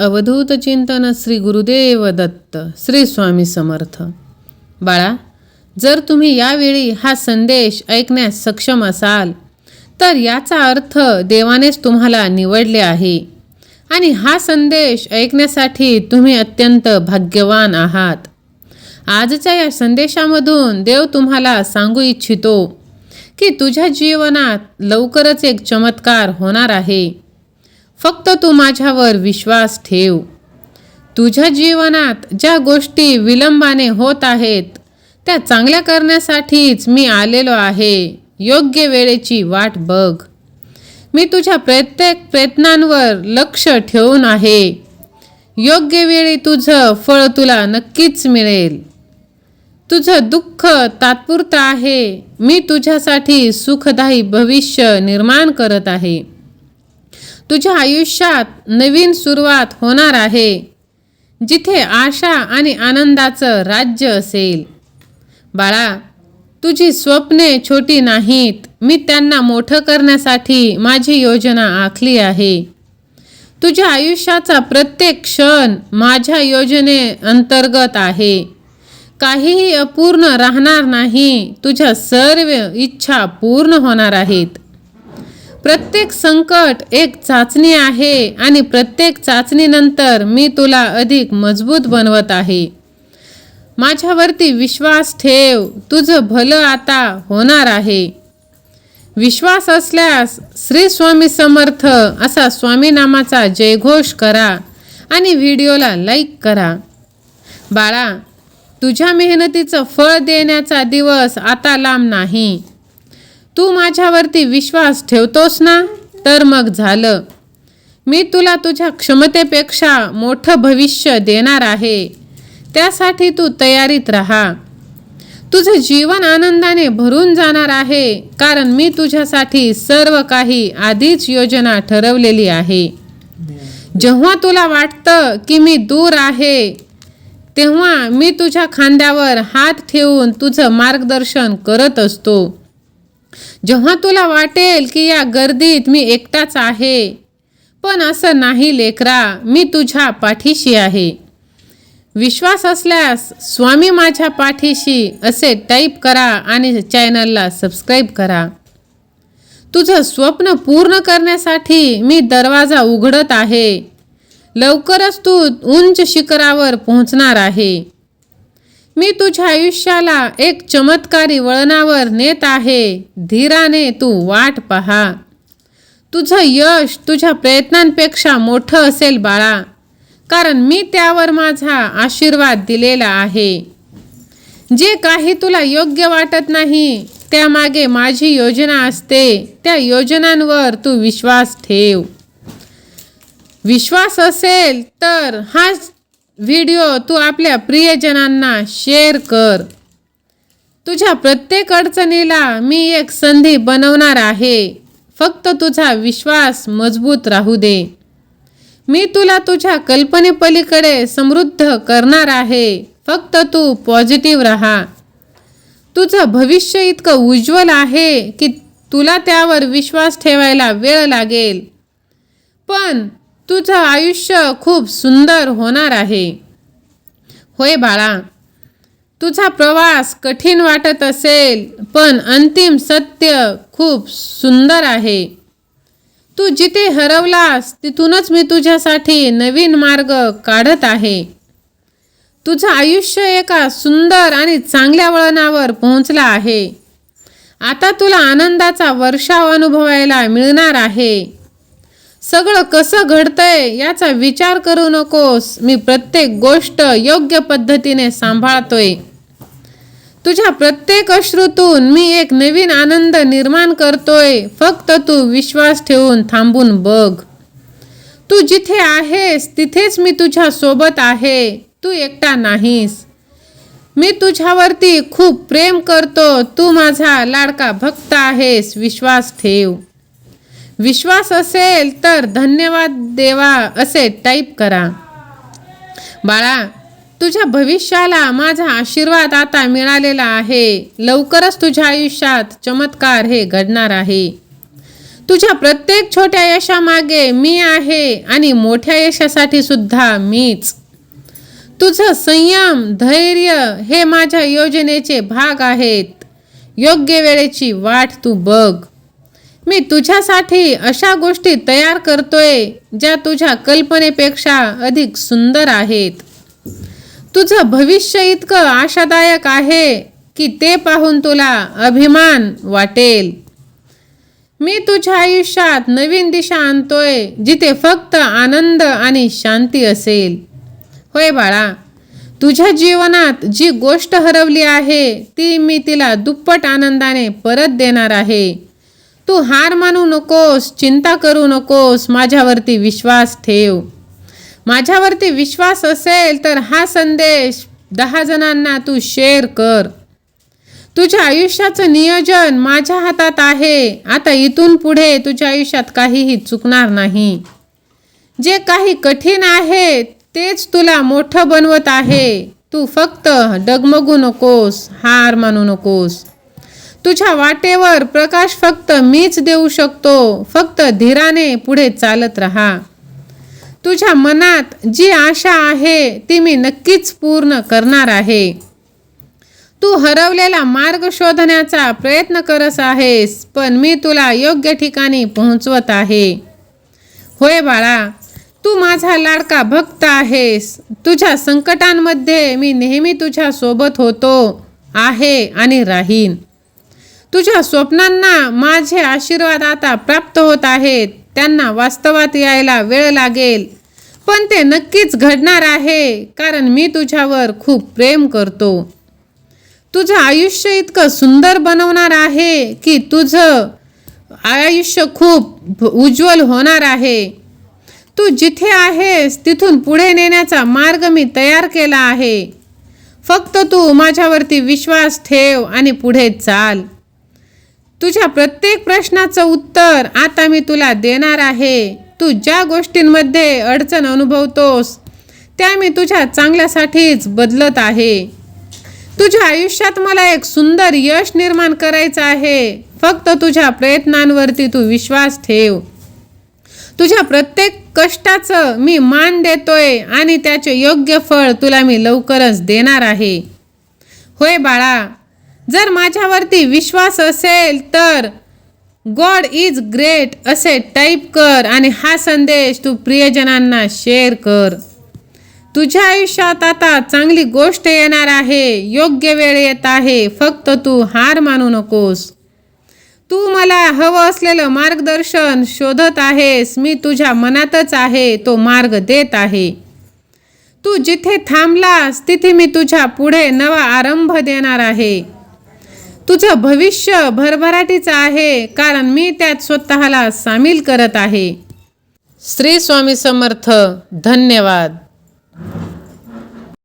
अवधूत चिंतन श्री गुरुदेव दत्त श्री स्वामी समर्थ. बाळा जर तुम्ही यावेळी हा संदेश ऐकण्यास सक्षम असाल तर याचा अर्थ देवानेच तुम्हाला निवडले आहे. आणि हा संदेश ऐकण्यासाठी तुम्ही अत्यंत भाग्यवान आहात. आजच्या या संदेशामधून देव तुम्हाला सांगू इच्छितो की तुझ्या जीवनात लवकरच एक चमत्कार होणार आहे. फक्त तू माझ्यावर विश्वास ठेव. तुझ्या जीवनात ज्या गोष्टी विलंबाने होत आहेत त्या चांगल्या करण्यासाठीच मी आलेलो आहे. योग्य वेळेची वाट बघ. मी तुझ्या प्रत्येक प्रयत्नांवर लक्ष ठेवून आहे. योग्य वेळी तुझं फळ तुला नक्कीच मिळेल. तुझं दुःख तात्पुरतं आहे. मी तुझ्यासाठी सुखदायी भविष्य निर्माण करत आहे. तुझ्या आयुष्यात नवीन सुरुवात होणार आहे जिथे आशा आणि आनंदाचं राज्य असेल. बाळा तुझी स्वप्ने छोटी नाहीत. मी त्यांना मोठं करण्यासाठी माझी योजना आखली आहे. तुझ्या आयुष्याचा प्रत्येक क्षण माझ्या योजने अंतर्गत आहे. काहीही अपूर्ण राहणार नाही. तुझ्या सर्व इच्छा पूर्ण होणार आहेत. प्रत्येक संकट एक चाचणी आहे आणि प्रत्येक चाचणीनंतर मी तुला अधिक मजबूत बनवत आहे. माझ्यावरती विश्वास ठेव तुझं भलं आता होणार आहे. विश्वास असल्यास श्री स्वामी समर्थ असा स्वामी नामाचा जयघोष करा आणि व्हिडिओला लाईक करा. बाळा तुझ्या मेहनतीचं फळ देण्याचा दिवस आता लांब नाही. तू माझ्यावरती विश्वास ठेवतोस ना? तर मग झालं. मी तुला तुझ्या क्षमतेपेक्षा मोठं भविष्य देणार आहे. त्यासाठी तू तयारीत राहा. तुझं जीवन आनंदाने भरून जाणार आहे कारण मी तुझ्यासाठी सर्व काही आधीच योजना ठरवलेली आहे. जेव्हा तुला वाटतं की मी दूर आहे तेव्हा मी तुझ्या खांद्यावर हात ठेवून तुझं मार्गदर्शन करत असतो. जेव्हा तुला वाटेल की या गर्दीत मी एकटाच आहे पण असं नाही लेकरा मी तुझ्या पाठीशी आहे. विश्वास असल्यास स्वामी माझ्या पाठीशी असे टाईप करा आणि चॅनलला सबस्क्राईब करा. तुझं स्वप्न पूर्ण करण्यासाठी मी दरवाजा उघडत आहे. लवकरच तू उंच शिखरावर पोहोचणार आहे. मी तुझ्या आयुष्याला एक चमत्कारी वळणावर नेत आहे. धीराने तू वाट पहा. तुझं यश तुझ्या प्रयत्नांपेक्षा मोठं असेल बाळा. कारण मी त्यावर माझा आशीर्वाद दिलेला आहे. जे काही तुला योग्य वाटत नाही त्यामागे माझी योजना असते. त्या योजनांवर तू विश्वास ठेव. विश्वास असेल तर हाच व्हिडिओ तू आपल्या प्रियजनांना शेअर कर. तुझ्या प्रत्येक अडचणीला मी एक संधी बनवणार आहे. फक्त तुझा विश्वास मजबूत राहू दे. मी तुला तुझ्या कल्पनेपलीकडे समृद्ध करणार आहे. फक्त तू पॉझिटिव्ह राहा. तुझं भविष्य इतकं उज्ज्वल आहे की तुला त्यावर विश्वास ठेवायला वेळ लागेल. पण तुझं आयुष्य खूप सुंदर होणार आहे. होय बाळा तुझा प्रवास कठीण वाटत असेल पण अंतिम सत्य खूप सुंदर आहे. तू जिथे हरवलास तिथूनच मी तुझ्यासाठी नवीन मार्ग काढत आहे. तुझं आयुष्य एका सुंदर आणि चांगल्या वळणावर पोहोचला आहे. आता तुला आनंदाचा वर्षाव अनुभवायला मिळणार आहे. सगळं कसं घडतंय याचा विचार करू नकोस. मी प्रत्येक गोष्ट योग्य पद्धतीने सांभाळतोय. तुझ्या प्रत्येक अश्रूतून मी एक नवीन आनंद निर्माण करतोय. फक्त तू विश्वास ठेवून थांबून बघ. तू जिथे आहेस तिथेच मी तुझ्या सोबत आहे. तू एकटा नाहीस. मी तुझ्यावरती खूप प्रेम करतो. तू माझा लाडका भक्त आहेस. विश्वास ठेव. विश्वास असेल तर धन्यवाद देवा असे टाईप करा. बाळा तुझ्या भविष्याला माझा आशीर्वाद आता मिळालेला आहे. लवकरच तुझ्या आयुष्यात चमत्कार हे घडणार आहे. तुझ्या प्रत्येक छोट्या यशामागे मी आहे आणि मोठ्या यशासाठी सुद्धा मीच. तुझं संयम धैर्य हे माझ्या योजनेचे भाग आहेत. योग्य वेळेची वाट तू बघ. मी तुझ्यासाठी अशा गोष्टी तयार करतोय ज्या तुझ्या कल्पनेपेक्षा अधिक सुंदर आहेत. तुझं भविष्य इतकं आशादायक आहे की ते पाहून तुला अभिमान वाटेल. मी तुझ्या आयुष्यात नवीन दिशा आणतोय जिथे फक्त आनंद आणि शांती असेल. होय बाळा तुझ्या जीवनात जी गोष्ट हरवली आहे ती मी तिला दुप्पट आनंदाने परत देणार आहे. तू हार मानू नकोस चिंता करू नकोस माझ्यावरती विश्वास ठेव. माझ्यावरती विश्वास असेल तर हा संदेश दहा जणांना तू शेअर कर. तुझ्या आयुष्याचं नियोजन माझ्या हातात आहे. आता इथून पुढे तुझ्या आयुष्यात काहीही चुकणार नाही. जे काही कठीण आहे तेच तुला मोठं बनवत आहे. तू फक्त डगमगू नकोस हार मानू नकोस. तुझ्या वाटेवर प्रकाश फक्त मीच देऊ शकतो. फक्त धीराने पुढे चालत राहा. तुझ्या मनात जी आशा आहे ती मी नक्कीच पूर्ण करणार आहे. तू हरवलेला मार्ग शोधण्याचा प्रयत्न करत आहेस पण मी तुला योग्य ठिकाणी पोहोचवत आहे. होय बाळा तू माझा लाडका भक्त आहेस. तुझ्या संकटांमध्ये मी नेहमी तुझ्या सोबत होतो आहे आणि राहीन. तुझ्या स्वप्नांना माझे आशीर्वाद आता प्राप्त होत आहेत. त्यांना वास्तवात यायला वेळ लागेल. पण ते नक्कीच घडणार आहे कारण मी तुझ्यावर खूप प्रेम करतो. तुझं आयुष्य इतकं सुंदर बनवणार आहे की तुझं आयुष्य खूप उज्ज्वल होणार आहे. तू जिथे आहेस तिथून पुढे नेण्याचा मार्ग मी तयार केला आहे. फक्त तू माझ्यावरती विश्वास ठेव आणि पुढे चाल. तुझ्या प्रत्येक प्रश्नाचं उत्तर आता मी तुला देणार आहे. तू ज्या गोष्टींमध्ये अडचण अनुभवतोस त्या मी तुझ्या चांगल्यासाठीच बदलत आहे. तुझ्या आयुष्यात मला एक सुंदर यश निर्माण करायचं आहे. फक्त तुझ्या प्रयत्नांवरती तू विश्वास ठेव. तुझ्या प्रत्येक कष्टाचं मी मान देतोय आणि त्याचे योग्य फळ तुला मी लवकरच देणार आहे. होय बाळा जर माझ्यावरती विश्वास असेल तर गॉड इज ग्रेट असे टाईप कर आणि हा संदेश तू प्रियजनांना शेअर कर. तुझ्या आयुष्यात आता चांगली गोष्ट येणार आहे. योग्य वेळ येत आहे. फक्त तू हार मानू नकोस. तू मला हवं असलेलं मार्गदर्शन शोधत आहेस. मी तुझ्या मनातच आहे. तो मार्ग देत आहे. तू जिथे थांबलास तिथे मी तुझ्या पुढे नवा आरंभ देणार आहे. तुझं भविष्य भरभराटीचं आहे कारण मी त्यात स्वतःला सामील करत आहे. श्री स्वामी समर्थ धन्यवाद.